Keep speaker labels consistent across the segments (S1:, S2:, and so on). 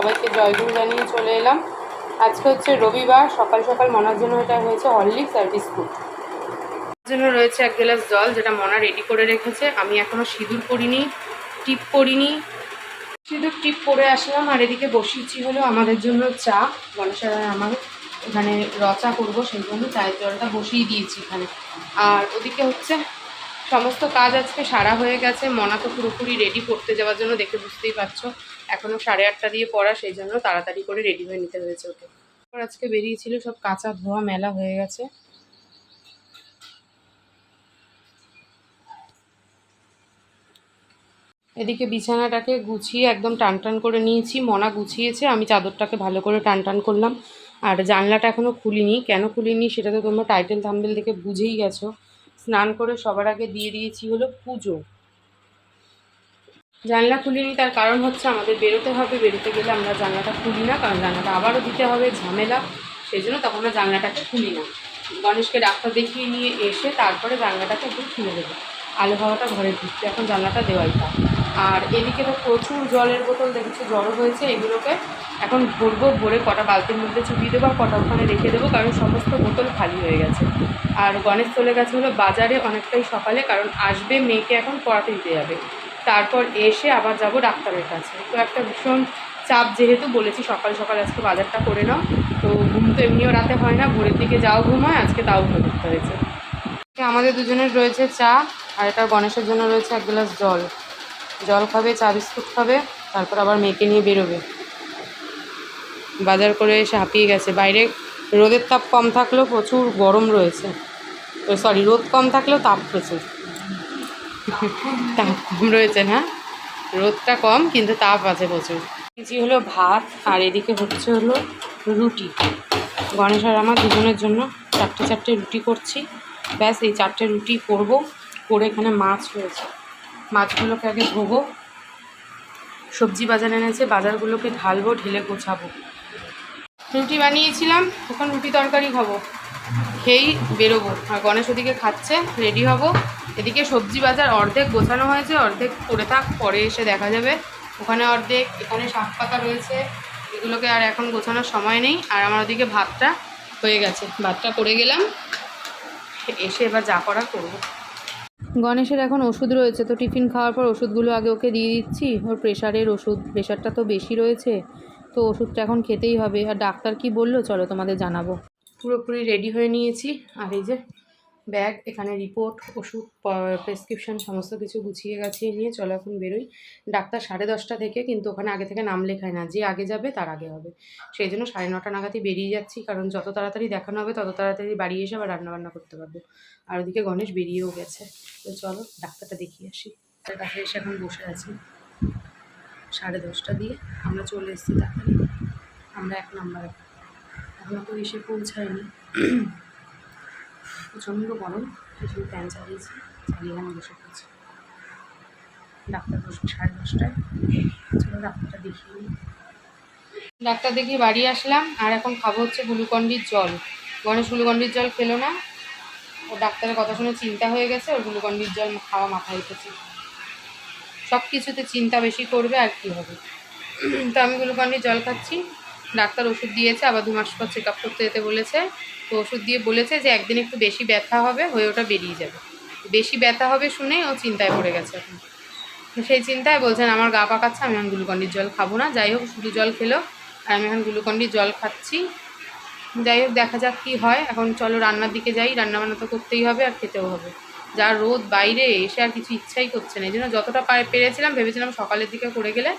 S1: সবাইকে জয়গুরু জানিয়ে চলে এলাম। আজকে হচ্ছে রবিবার, সকাল সকাল মনার জন্য এটা হয়েছে হরলিক্স আর বিস্কুট। জন্য রয়েছে এক গ্লাস জল, যেটা মনা রেডি করে রেখেছে। আমি এখনও সিঁদুর করিনি টিপ করিনি সিঁদুর, টিপ করে আসলাম, আর এদিকে বসিয়েছি হলো আমাদের জন্য চা। গণেশের আমার এখানে রচা করব সেই জন্য চায়ের জলটা বসিয়ে দিয়েছি এখানে। আর ওদিকে হচ্ছে সমস্ত কাজ আজকে সারা হয়ে গেছে। মনা তো পুরোপুরি রেডি করতে যাওয়ার জন্য দেখে বুঝতেই পারছ। এখনও সাড়ে আটটা দিয়ে পড়া, সেই জন্য তাড়াতাড়ি করে রেডি হয়ে নিতে হয়েছে ওকে। আজকে বেরিয়েছিল সব কাঁচা ধোয়া মেলা হয়ে গেছে। এদিকে বিছানাটাকে গুছিয়ে একদম টান টান করে নিয়েছি, মনা গুছিয়েছে, আমি চাদরটাকে ভালো করে টান টান করলাম। আর জানলাটা এখনও খুলিনি। কেন খুলিনি সেটা তো তোমরা টাইটেল থাম্বেল দেখে বুঝেই গেছো। স্নান করে সবার আগে দিয়ে দিয়েছি হলো পুজো। জানলা খুলিনি, তার কারণ হচ্ছে আমাদের বেরোতে হবে। বেরোতে গেলে আমরা জানলাটা খুলি না, কারণ জানলাটা আবারও দিতে হবে, ঝামেলা। সেই জন্য তখন আমরা জানলাটাকে খুলি না। গণেশকে ডাক্তার দেখিয়ে নিয়ে এসে তারপরে জানলাটাকে একটু খুলে দেবো। আলো হাওয়াটা ঘরে ঢুকছে, এখন জানলাটা দেওয়াই থাক আর এদিকে তো প্রচুর জলের বোতল দেখেছি, জড়ো হয়েছে এগুলোকে। এখন ভরবো, ভরে কটা বালতির মধ্যে চুপিয়ে দেবো আর কটা ওখানে রেখে দেবো, কারণ সমস্ত বোতল খালি হয়ে গেছে। আর গণেশ চলে গেছে হলো বাজারে অনেকটাই সকালে, কারণ আসবে মেয়েকে এখন পড়াতে দিতে যাবে। তারপর এসে আবার যাব ডাক্তারের কাছে। তো একটা ভীষণ চাপ যেহেতু বলেছি, সকাল সকাল আজকে বাজারটা করে নাও। তো ঘুম তো এমনিও রাতে হয় না, ভোরের দিকে যাও ঘুম হয় আজকে তাও ঘুম করতে হয়েছে আমাদের দুজনের রয়েছে চা, আর এটা গণেশের জন্য রয়েছে এক গ্লাস জল। জল খাবে, চা বিস্কুট খাবে, তারপর আবার মেয়েকে নিয়ে বেরোবে। বাজার করে এসে হাঁপিয়ে গেছে। বাইরে রোদের তাপ কম থাকলেও প্রচুর গরম রয়েছে। সরি রোদ কম থাকলেও তাপ প্রচুর। তাপ কম রয়েছে না? রোদটা কম, কিন্তু তাপ আছে প্রচুর। কেজি হলো ভাত, আর এদিকে হচ্ছে হলো রুটি। গণেশ আর আমার দুজনের জন্য চারটে চারটে রুটি করছি। ব্যাস, এই চারটে রুটি করব, করে এখানে মাছ রয়েছে। মাছগুলোকে আগে ধোবো। সবজি বাজার এনেছে, বাজারগুলোকে ঢালবো, ঢেলে গোছাবো। রুটি বানিয়েছিলাম, এখন রুটি তরকারি খাব। খেয়েই বেরোবো। আর গণেশ ওদিকে খাচ্ছে রেডি হব। এদিকে সবজি বাজার অর্ধেক গোছানো হয়েছে, অর্ধেক পড়ে থাক, পরে এসে দেখা যাবে। ওখানে অর্ধেক, এখানে শাক পাতা রয়েছে, এগুলোকে আর এখন গোছানোর সময় নেই। আর আমার ওদিকে ভাতটা হয়ে গেছে। ভাতটা করে গেলাম, এসে এবার যা করা করব। গণেশের এখন ওষুধ রয়েছে, তো টিফিন খাওয়ার পর ওষুধগুলো আগে ওকে দিয়ে দিচ্ছি। ওর প্রেশারের ওষুধ, প্রেশারটা তো বেশি রয়েছে, তো ওষুধটা এখন খেতেই হবে। আর ডাক্তার কি বলল, চলো তোমাদের জানাব। পুরোপুরি রেডি হয়ে নিয়েছি। আর এই যে ব্যাগ এখানে রিপোর্ট ওষুধ প্রেসক্রিপশন সমস্ত কিছু গুছিয়ে গাছিয়ে নিয়ে চলো এখন বেরোই। ডাক্তার সাড়ে দশটা থেকে, কিন্তু ওখানে আগে থেকে নাম লেখায় না। যে আগে যাবে, তার আগে হবে। সেই জন্য সাড়ে নটা নাগাদই বেরিয়ে যাচ্ছি, কারণ যত তাড়াতাড়ি দেখানো হবে, তত তাড়াতাড়ি বাড়ি এসে আবার রান্নাবান্না করতে পারব। আর ওদিকে গণেশ বেরিয়েও গেছে। তো চলো, ডাক্তারটা দেখিয়ে আসি। তার কাছে এসে এখন বসে আছি। সাড়ে দশটা দিয়ে আমরা চলে এসেছি তাড়াতাড়ি। আমরা এক নম্বরে এখনও তো এসে পৌঁছায়নি। প্রচণ্ড গরম সেই ফ্যান চালিয়েছি, চালিয়ে আমি বসে পড়েছি। ডাক্তার বসবে সাড়ে দশটায়। চলো ডাক্তারটা দেখিয়ে নিই ডাক্তার দেখিয়ে বাড়ি আসলাম, আর এখন খাব হচ্ছে গ্লুকন্ডির জল। গণেশ গ্লুকন্ডির জল খেলো না। ও ডাক্তারের কথা শুনে চিন্তা হয়ে গেছে, ওর গ্লুকন্ডির জল খাওয়া মাথায় উঠেছে। সব কিছুতে চিন্তা বেশি করবে আর কি হবে। তো আমি গ্লুকন্ডির জল খাচ্ছি। ডাক্তার ওষুধ দিয়েছে, আবার দু মাস পর চেক আপ করতে যেতে বলেছে। তো ওষুধ দিয়ে বলেছে যে একদিন একটু বেশি ব্যথা হবে, হয়ে ওটা বেরিয়ে যাবে। বেশি ব্যথা হবে শুনে ও চিন্তায় পড়ে গেছে এখন। সেই চিন্তায় বলছেন, আমার গা পাকাচ্ছে, আমি এখন গ্লুকন্ডির জল খাব না। যাই হোক, শুধু জল খেলো আর আমি এখন গ্লুকন্ডির জল খাচ্ছি। যাই হোক, দেখা যাক কী হয়। এখন চলো রান্নার দিকে যাই। রান্নাবান্না তো করতেই হবে আর খেতেও হবে। যা রোদ বাইরে, এসে আর কিছু ইচ্ছাই করছে না। এই জন্য যতটা পেরেছিলাম, ভেবেছিলাম সকালের দিকে করে গেলে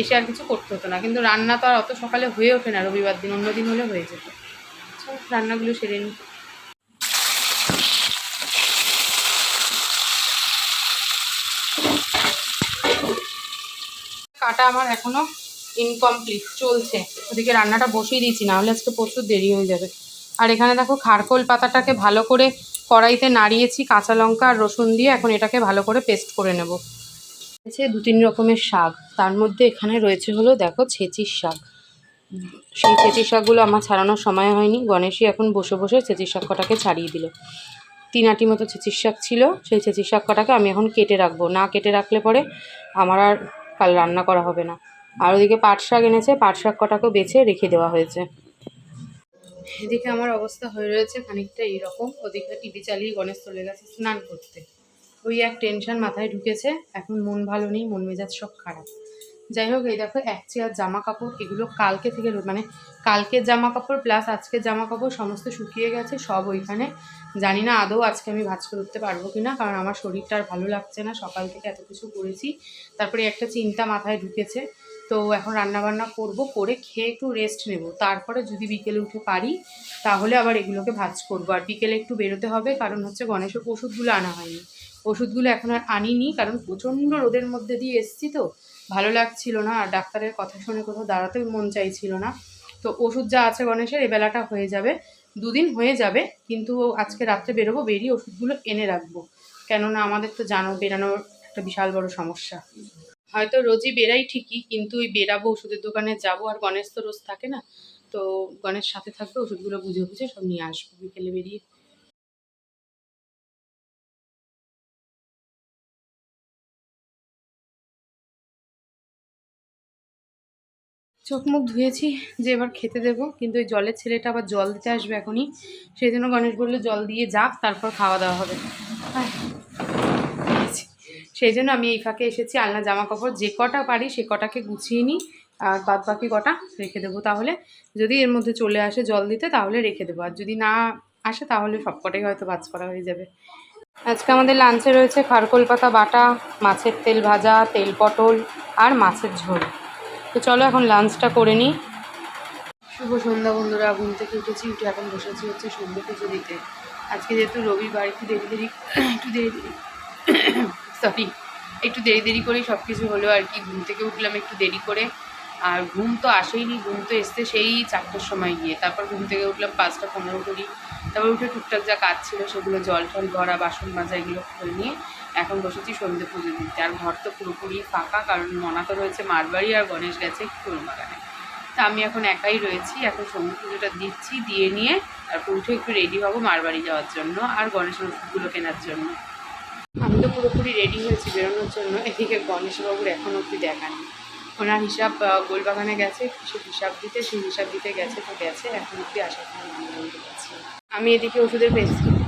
S1: এসে আর কিছু করতে হতো না। কিন্তু রান্না তো আর অত সকালে হয়ে ওঠে না, রবিবার দিন, অন্য দিন হলে হয়ে যেত। রান্নাগুলো সেরে নিই। কাটা আমার এখনও ইনকমপ্লিট চলছে। ওদিকে রান্নাটা বসিয়ে দিয়েছি, না হলে আজকে প্রচুর দেরি হয়ে যাবে। আর এখানে দেখো খারকোল পাতাটাকে ভালো করে কড়াইতে নাড়িয়েছি, কাঁচা লঙ্কা আর রসুন দিয়ে। এখন এটাকে ভালো করে পেস্ট করে নেব। আছে দু তিন রকমের শাক। তার মধ্যে এখানে রয়েছে হলো, দেখো, ছেঁচির শাক। সেই ছেঁচির শাকগুলো আমার ছাড়ানোর সময় হয়নি। গণেশই এখন বসে বসে ছেঁচির শাক কটাকে ছাড়িয়ে দিল। তিন আটি মতো ছেঁচির শাক ছিল। সেই ছেঁচির শাক কটাকে আমি এখন কেটে রাখব। না কেটে রাখলে পরে আমার আর কাল রান্না করা হবে না। আর ওদিকে পাট শাক এনেছে। পাট শাক কটাকেও বেছে রেখে দেওয়া হয়েছে। এদিকে আমার অবস্থা হয়ে রয়েছে খানিকটা এইরকম ওদিকে টিভি চালিয়ে গণেশ চলে গেছে স্নান করতে। ওই এক টেনশন মাথায় ঢুকেছে। এখন মন ভালো নেই, মন মেজাজ সব খারাপ। যাই হোক, এই দেখো, এক চেয়ার জামা কাপড়, এগুলো কালকে থেকে মানে কালকের জামা কাপড় প্লাস আজকের জামা কাপড় সমস্ত শুকিয়ে গেছে, সব ওইখানে। জানি না আদৌ আজকে আমি ভাজ করে উঠতে পারব কি না কারণ আমার শরীরটা আর ভালো লাগছে না, সকাল থেকে এত কিছু করেছি। তারপরে একটা চিন্তা মাথায় ঢুকেছে। তো এখন রান্না বান্না করব, করে খেয়ে একটু রেস্ট নেব। তারপরে যদি বিকেলে উঠে পারি, তাহলে আবার এগুলোকে ভাজ করব। আর বিকেলে একটু বেরোতে হবে, কারণ হচ্ছে গণেশের ওষুধগুলো আনা হয়নি। ওষুধগুলো এখন আর আনিনি, কারণ প্রচণ্ড রোদের মধ্যে দিয়ে এসছি তো। ভালো লাগছিল না, আর ডাক্তারের কথা শুনে কোথাও দাঁড়াতেও মন চাইছিল না। তো ওষুধ যা আছে গণেশের, এই বেলাটা হয়ে যাবে। দুদিন হয়ে যাবে, কিন্তু আজকে রাত্রে বেরোবো, বেরিয়ে ওষুধগুলো এনে রাখব। কেননা আমাদের তো জানো, বেরানোর একটা বিশাল বড় সমস্যা। হয়তো রোজই বেরাই ঠিকই, কিন্তু ওই বেরাবো, ওষুধের দোকানে যাব, আর গণেশ তো রোজ থাকে না, তো গণেশ সাথে থাকবে, ওষুধগুলো বুঝে বুঝে সব নিয়ে আসব, বিকেলে বেরিয়ে। চোখ মুখ ধুয়েছি যে এবার খেতে দেবো। কিন্তু ওই জলের ছেলেটা আবার জল দিতে আসবে এখনই। সেই জন্য গণেশ বলল, জল দিয়ে যাক তারপর খাওয়া দাওয়া হবে। সেই জন্য আমি এই ফাঁকে এসেছি, আলনা জামা কাপড় যে কটা পারি সে কটাকে গুছিয়ে নিই, আর বাদ বাকি কটা রেখে দেবো তাহলে। যদি এর মধ্যে চলে আসে জল দিতে, তাহলে রেখে দেবো। আর যদি না আসে, তাহলে সব কটাই হয়তো ভাজ করা হয়ে যাবে। আজকে আমাদের লাঞ্চে রয়েছে খারকোল পাতা বাটা, মাছের তেল ভাজা, তেল পটল, আর মাছের ঝোল। তো চলো এখন লাঞ্চটা করে নিই। শুভ সন্ধ্যা বন্ধুরা, ঘুম থেকে উঠেছি, উঠে এখন বসেছি হচ্ছে সন্ধ্যে পুজো দিতে। আজকে যেহেতু রবিবার, একটু দেরি দেরি, একটু দেরি দেরি সরি একটু দেরি দেরি করেই সব কিছু হলো আর কি। ঘুম থেকে উঠলাম একটু দেরি করে। আর ঘুম তো আসেইনি, ঘুম তো এসছে সেই চারটার সময় গিয়ে। তারপর ঘুম থেকে উঠলাম পাঁচটা পনেরো করি তারপর উঠে টুকটাক যা কাজ ছিল সেগুলো জল টল ভরা বাসন মাজা, এগুলো করে নিয়ে এখন বসেছি সন্ধে পুজো দিতে। আর ঘর তো পুরোপুরি ফাঁকা, কারণ মনা তো রয়েছে মারবাড়ি আর গণেশ গেছে ফুলবাগানে তা আমি এখন একাই রয়েছি, এখন সন্ধে পুজোটা দিচ্ছি, দিয়ে নিয়ে তারপর উঠে একটু রেডি হব মারবাড়ি যাওয়ার জন্য আর গণেশের ওষুধগুলো কেনার জন্য। আমি তো পুরোপুরি রেডি হয়েছি বেরোনোর জন্য, এদিকে গণেশবাবুর এখন অবধি দেখা নেই। ওনার হিসাব গোলবাগানে গেছে কিছু হিসাব দিতে, সেই হিসাব দিতে গেছে, তো গেছে, এখন অবধি আসার না। আমি এদিকে ওষুধের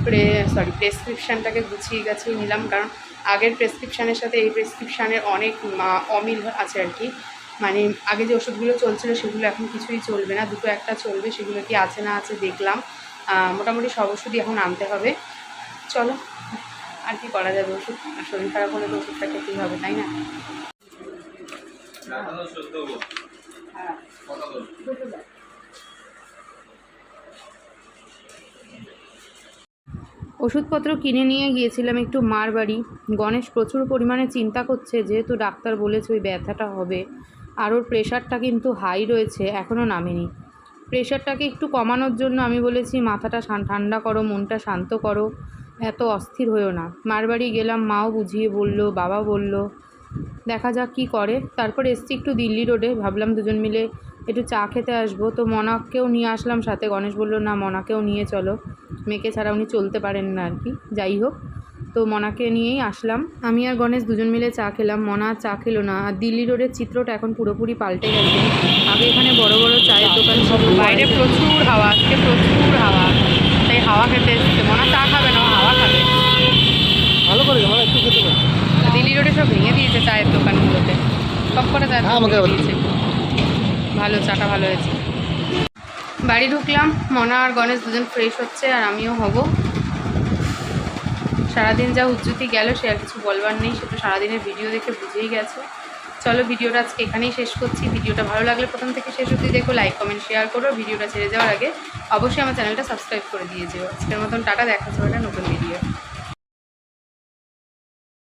S1: প্রেসক্রিপ্রে সরি প্রেসক্রিপশানটাকে গুছিয়ে গাছিয়ে নিলাম কারণ আগের প্রেসক্রিপশানের সাথে এই প্রেসক্রিপশানের অনেক অমিল আছে আর কি। মানে আগে যে ওষুধগুলো চলছিল সেগুলো এখন কিছুই চলবে না দুটো একটা চলবে সেগুলো কি আছে না আছে দেখলাম। মোটামুটি সব ওষুধই এখন আনতে হবে। চলো আর কি করা যাবে ওষুধ? আর শরীর খারাপ হলে তো ওষুধটা খেতেই হবে তাই না? ওষুধপত্র কিনে নিয়ে গিয়েছিলাম একটু মার বাড়ি। গণেশ প্রচুর পরিমাণে চিন্তা করছে, যেহেতু ডাক্তার বলেছে ওই ব্যথাটা হবে। আর ওর প্রেশারটা কিন্তু হাই রয়েছে এখনও নামেনি। প্রেশারটাকে একটু কমানোর জন্য আমি বলেছি, মাথাটা ঠান্ডা করো, মনটা শান্ত করো। এত অস্থির হয়েও না। মার বাড়ি গেলাম, মাও বুঝিয়ে বলল, বাবা বলল, দেখা যাক কি করে। তারপর এসছি একটু দিল্লি রোডে, ভাবলাম দুজন মিলে একটু চা খেতে আসব। তো মনাকেও নিয়ে আসলাম সাথে। গণেশ বলল, না, মনাকেও নিয়ে চলো। মেয়েকে ছাড়া উনি চলতে পারেন না আর কি যাই হোক। তো মনাকে নিয়েই আসলাম। আমি আর গণেশ দুজন মিলে চা খেলাম। মনা চা খেলো না। আর দিল্লি রোডের চিত্রটা এখন পুরোপুরি পাল্টে গেছে। আগে এখানে বড় বড় চায়ের দোকান ছিল। বাইরে প্রচুর হাওয়া আজকে প্রচুর হাওয়া। তাই হাওয়া খেতে এসছে। মনা চা খাবে না হাওয়া খাবে।
S2: ভালো করে একটু খেতে পারি।
S1: দিল্লি রোডে সব ভেঙে দিয়েছে চায়ের দোকানগুলোতে। সব করে চায়ের
S2: হ্যাঁ,
S1: দিয়েছে। ভালো চাটা ভালো হয়েছে। বাড়ি ঢুকলাম, মনা আর গণেশ দুজন ফ্রেশ হচ্ছে আর আমিও হব। সারাদিন যা উজ্জুতি গেল, সে আর কিছু বলবার নেই, সে তো সারাদিনের ভিডিও দেখে বুঝেই গেছে। চলো, ভিডিওটা আজকে এখানেই শেষ করছি। ভিডিওটা ভালো লাগলে প্রথম থেকে শেষ অবধি দেখো লাইক কমেন্ট শেয়ার করো। ভিডিওটা ছেড়ে যাওয়ার আগে অবশ্যই আমার চ্যানেলটা সাবস্ক্রাইব করে দিয়ে যেও। আজকের মতন টাটা, দেখা যাবে নতুন ভিডিও